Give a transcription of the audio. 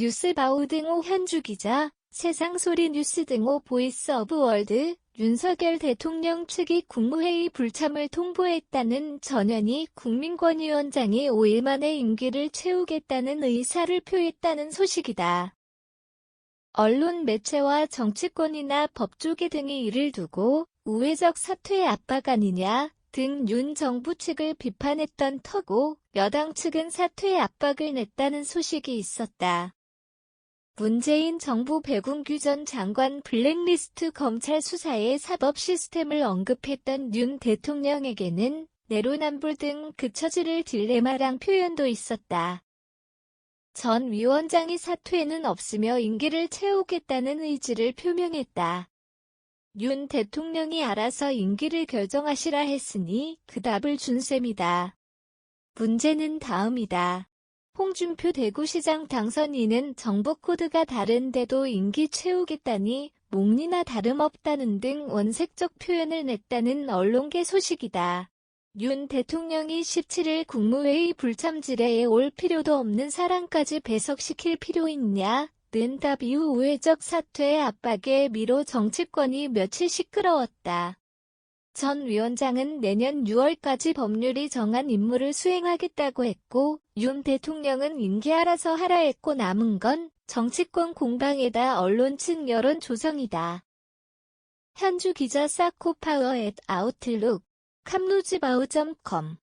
뉴스바우 등호 현주 기자, 세상소리 뉴스 등호 보이스 오브 월드, 윤석열 대통령 측이 국무회의 불참을 통보했다는 전현희 국민권위원장이 5일 만에 임기를 채우겠다는 의사를 표했다는 소식이다. 언론 매체와 정치권이나 법조계 등이 이를 두고 우회적 사퇴 압박 아니냐 등 윤 정부 측을 비판했던 터고 여당 측은 사퇴 압박을 냈다는 소식이 있었다. 문재인 정부 배군규 전 장관 블랙리스트 검찰 수사의 사법 시스템을 언급했던 윤 대통령에게는 내로남불 등 그 처지를 딜레마랑 표현도 있었다. 전 위원장이 사퇴는 없으며 임기를 채우겠다는 의지를 표명했다. 윤 대통령이 알아서 임기를 결정하시라 했으니 그 답을 준 셈이다. 문제는 다음이다. 홍준표 대구시장 당선인은 정보 코드가 다른데도 임기 채우겠다니 목리나 다름없다는 등 원색적 표현을 냈다는 언론계 소식이다. 윤 대통령이 17일 국무회의 불참질에 올 필요도 없는 사람까지 배석시킬 필요 있냐? 는 답 이후 우회적 사퇴의 압박에 미로 정치권이 며칠 시끄러웠다. 전 위원장은 내년 6월까지 법률이 정한 임무를 수행하겠다고 했고, 윤 대통령은 임기 알아서 하라 했고 남은 건 정치권 공방에다 언론 측 여론 조성이다. 현주 기자 사코파워 앳 아웃룩, 캄루즈바우.com